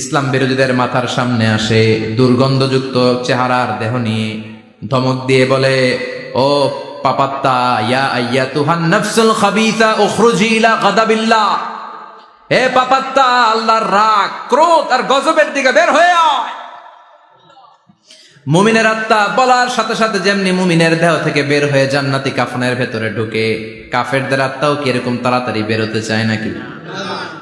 ইসলাম বিরোধীদের মাথার সামনে আসে দুর্গন্ধযুক্ত চেহারার দেহ নিয়ে। ধমক দিয়ে বলে, ও পাপাত্তা পাপাত্তা ক্রোধ আর বের হয়ে আয়। মুমিনের আত্মা বলার সাথে সাথে যেমনি মুমিনের দেহ থেকে বের হয়ে জান্নাতি কাফনের ভেতরে ঢুকে, কাফেরদের আত্মাও কি এরকম তাড়াতাড়ি বেরোতে চায় নাকি?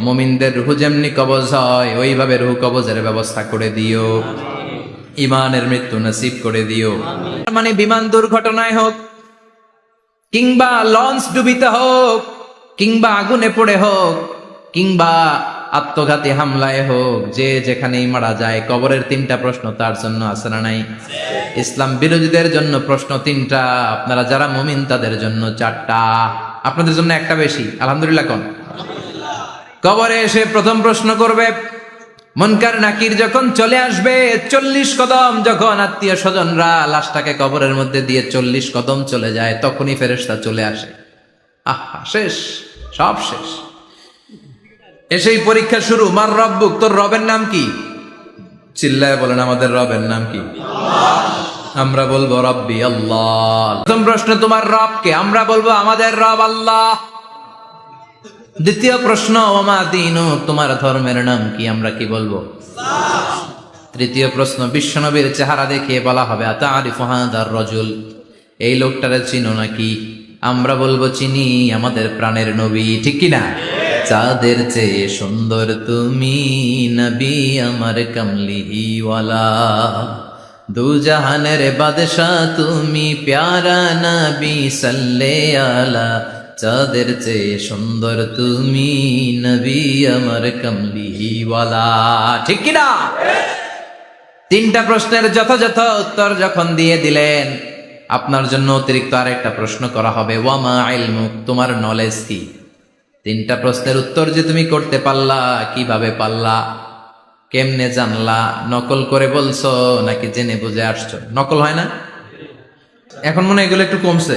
মুমিনদের রুহু যেমনি কবজ হয়, ওইভাবে রুহু কবজের ব্যবস্থা করে দিও। ইমানের মৃত্যু নসিব করে দিও। মানে বিমান দুর্ঘটনায় হোক, কিংবা লঞ্চ ডুবিতে হোক, কিংবা আগুনে পড়ে হোক, কিংবা আত্মঘাতী হামলায় হোক, যে যেখানেই মারা যায়, কবরের তিনটা প্রশ্ন তার জন্য আছে না নাই? ইসলাম বিরোধীদের জন্য প্রশ্ন তিনটা। আপনারা যারা মুমিন, তাদের জন্য চারটা। আপনাদের জন্য একটা বেশি। আলহামদুলিল্লাহ, কোন? কবরে এসে প্রথম প্রশ্ন করবে, মনকার নাকির যখন চলে আসবে, চল্লিশ কদম যখন আত্মীয় স্বজনরা লাশটাকে কবরের মধ্যে দিয়ে চল্লিশ কদম চলে যায়, তখনই ফেরেশতা চলে আসে। আহা, শেষ, সব শেষ। এসেই পরীক্ষা শুরু, মার রব্বুক, তোর রবের নাম কি? চিল্লায় বলেন, আমাদের রবের নাম কি? আমরা বলব রব্বি আল্লাহ। প্রথম প্রশ্ন, তোমার রবকে? আমরা বলব আমাদের রব আল্লাহ। দ্বিতীয় প্রশ্ন, ওমা দিন, তোমার ধর্মের নাম কি? আমরা কি বলব? তৃতীয় প্রশ্ন, বিশ্বনবীর চেহারা দেখিয়ে বলা হবে আরিফ রজুল? এই লোকটারে চিনো নাকি? আমরা বলব, চিনি, আমাদের প্রাণের নবী। ঠিক কি না চাঁদের চেয়ে সুন্দর তুমি নবী আমার কামলিওয়ালা। দু জাহানের বাদশাহ তুমি প্যারা নবী সাল্লে আলা। চাঁদের চেয়ে সুন্দর তুমি নবী আমার কামলিওয়ালা। ঠিক কি না তিনটা প্রশ্নের যথাযথ উত্তর যখন দিয়ে দিলেন, আপনার জন্য অতিরিক্ত আরেকটা প্রশ্ন করা হবে, ওয়ামা আইলমুক তোমার নলেজ কি? তিনটা প্রশ্নের উত্তর যে তুমি করতে পারলা, কীভাবে পারলা, কেমনে জানলা, নকল করে বলছো নাকি জেনে বুঝে আসছো? নকল হয় না? এখন মনে হয় এগুলো একটু কমছে।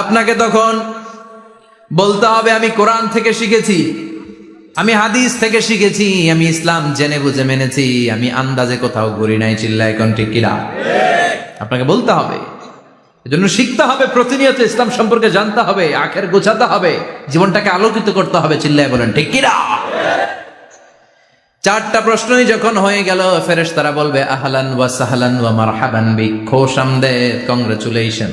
আপনাকে তখন বলতে হবে, আমি কোরআন থেকে শিখেছি, আমি হাদিস থেকে শিখেছি, আমি ইসলাম জেনে বুঝে মেনেছি, আমি আন্দাজে কোথাও ঘুরি নাই চিল্লা এখন ঠিক কিনা? আপনাকে বলতে হবে। এজন্য শিখতে হবে, প্রতিনিয়ত ইসলাম সম্পর্কে জানতে হবে, আখের গোছাতে হবে, জীবনটাকে আলোকিত করতে হবে, চিল্লায় বলেন, ঠিক কিনা? চারটা প্রশ্নই যখন হয়ে গেল ফেরেশ তারা বলবে, আহলান ওয়া সাহলান ওয়া মারহাবান বি খোশামদেদ কংগ্রেচুলেশন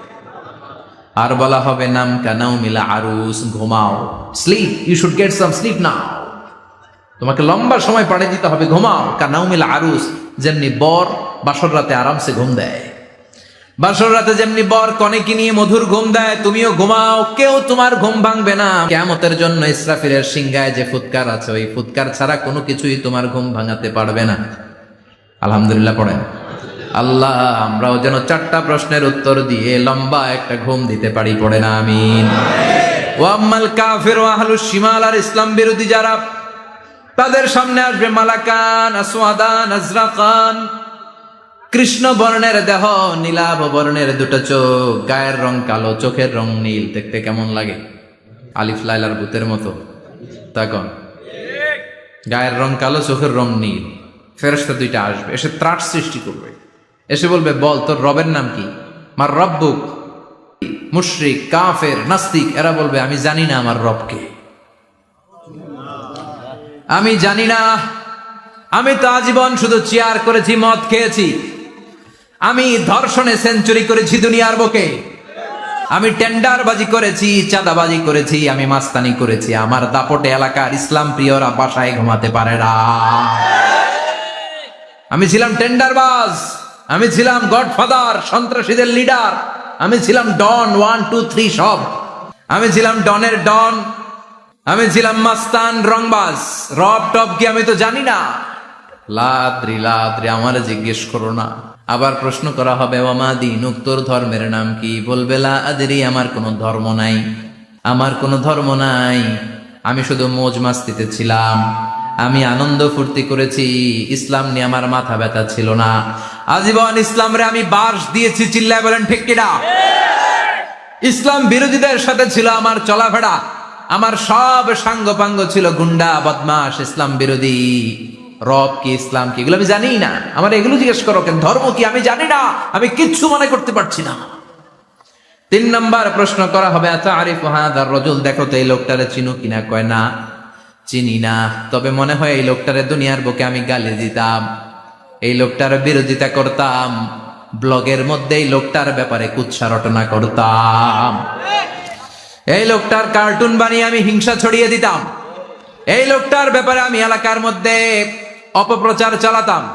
আর বলা হবে নাম কানাও মিলা আরুস, ঘুমাও। Sleep you should get some sleep now তোমাকে লম্বা সময় পাড়ে দিতে হবে, ঘুমাও। কানাও মিলা আরুস, যেমনি বর বাসর রাতে আরামসে ঘুম দেয়। বাসর রাতে যেমনি বর কনেকি নিয়ে মধুর ঘুম দেয়, তুমিও ঘুমাও, কেউ তোমার ঘুম ভাঙবে না। কেমতের জন্য ইসরাফিলের সিংগায় যে ফুৎকার আছে, ওই ফুৎকার ছাড়া কোনো কিছুই তোমার ঘুম ভাঙাতে পারবে না। আলহামদুলিল্লাহ, পড়েন। আল্লাহ, আমরাও যেন চারটা প্রশ্নের উত্তর দিয়ে লম্বা একটা ঘুম দিতে পারি, পড়ে না, আমিন। ওয়াম্মাল কাফির ও আহলুস শিমাল আর ইসলাম বিরোধী যারা, তাদের সামনে আসবে মালাকান, আসওয়াদান, আজরাকান। কৃষ্ণ বর্ণের দেহ, নীলাভ বর্ণের দুটো চোখ, গায়ের রং কালো, চোখের রং নীল। দেখতে কেমন লাগে? আলিফ লাইলার ভূতের মতো। তখন গায়ের রং কালো, চোখের রং নীল। ফেরস্তা দুইটা আসবে, এসে ত্রাট সৃষ্টি করবে। এসে বলবে, বল, তোর রবের নাম কি? মার রব্বুক। মুশরিক, কাফের, নাস্তিক, এরা বলবে, আমি জানি না আমার রবকে। আমি জানি না। আমি তো আজীবন শুধু চেয়ার করেছি, মদ খেয়েছি। আমি ধর্ষণে সেঞ্চুরি করেছি দুনিয়ার বুকে। আমি টেন্ডারবাজি করেছি, চাঁদাবাজি করেছি, আমি মাস্তানি করেছি। আমার দাপটে এলাকার ইসলাম প্রিয়রা বাসায় ঘুমাতে পারে না। আমি ছিলাম টেন্ডারবাজ। আমি ছিলাম গডফাদার, সন্ত্রাসীদের লিডার। আমি ছিলাম ডন, ওয়ান, টু, থ্রি, সব। আমি ছিলাম ডনের ডন। আমি ছিলাম মাস্তান রংবাজ। রব টপ কি আমি তো জানি না। লাদ্রি লাদ্রি, আমার জিজ্ঞেস করো না। আবার প্রশ্ন করা হবে ওমা দিন ধর্মের নাম কি? বলবে লা আমার কোনো ধর্ম নাই। আমার কোনো ধর্ম নাই। আমি শুধু মোজ মাস্তিতে ছিলাম। আমি আনন্দ ফুর্তি করেছি, ইসলাম নিয়ে আমার মাথা ব্যথা ছিল না। আজীবন ইসলামরে আমি বাস দিয়েছি, চিল্লায় বলেন, ঠিক কিনা? ইসলাম বিরোধীদের সাথে ছিল আমার চলাফেরা। আমার সব সাঙ্গ পাঙ্গ ছিল গুন্ডা বদমাস ইসলাম বিরোধী। রব কি, ইসলাম কি, এগুলো আমি জানি না। আমার এগুলো জিজ্ঞেস করো কেন? ধর্ম কি, আমি জানি না। আমি কিচ্ছু মনে করতে পারছি না। তিন নম্বর প্রশ্ন করা হবে আচ্ছা আরিফ হাদার রজুল, দেখো তো এই লোকটারে চিনো কিনা, কয় না। চিনি না। তবে মনে হয় এই লোকটারে দুনিয়ার বুকে আমি গালি দিতাম। এই লোকটার বিরোধিতা করতাম। ব্লগের মধ্যে এই লোকটার ব্যাপারে কুৎসা রটনা করতাম। এই লোকটার কার্টুন বানিয়ে আমি হিংসা ছড়িয়ে দিতাম। এই লোকটার ব্যাপারে আমি এলাকার মধ্যে অপপ্রচার চালাতাম।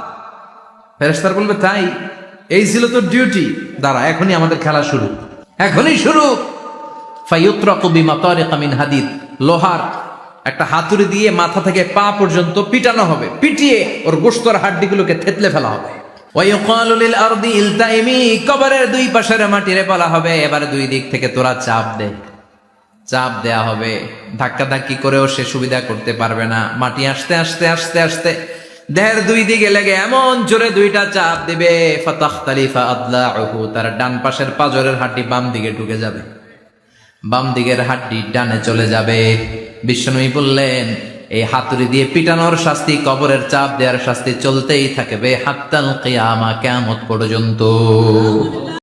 ফেরেস্তার বলবে, তাই? এই ছিল তোর ডিউটি দাঁড়া, এখনই আমাদের খেলা শুরু। এখনই শুরু। ফাইয়ুত্রাকু বিমা তারিকা মিন হাদিদ। লোহার একটা হাতুড়ি দিয়ে মাথা থেকে পা পর্যন্ত পিটানো হবে। পিটিয়ে ওর গোস্তর হাড্ডিগুলোকে থেতলে ফেলা হবে। কবরের দুই পাশের মাটিরে বলা হবে। এবার দুই দিক থেকে তোরা চাপ দে। চাপ দেয়া হবে। ধাক্কা ধাক্কি করেও সে সুবিধা করতে পারবে না। মাটি আসতে আসতে আসতে আসতে। দেহের দুই দিকে লেগে এমন জোরে দুইটা চাপ দিবে ফাতাহ তালিফা তার ডান পাশের পাজরের হাড্ডি বাম দিকে ঢুকে যাবে। বাম দিকের হাড্ডি ডানে চলে যাবে। বিষ্ণুই বললেন, এই হাতুড়ি দিয়ে পিটানোর শাস্তি, কবরের চাপ দেওয়ার শাস্তি চলতেই থাকবে হাত্তাল কেয়ামা কেমত পর্যন্ত।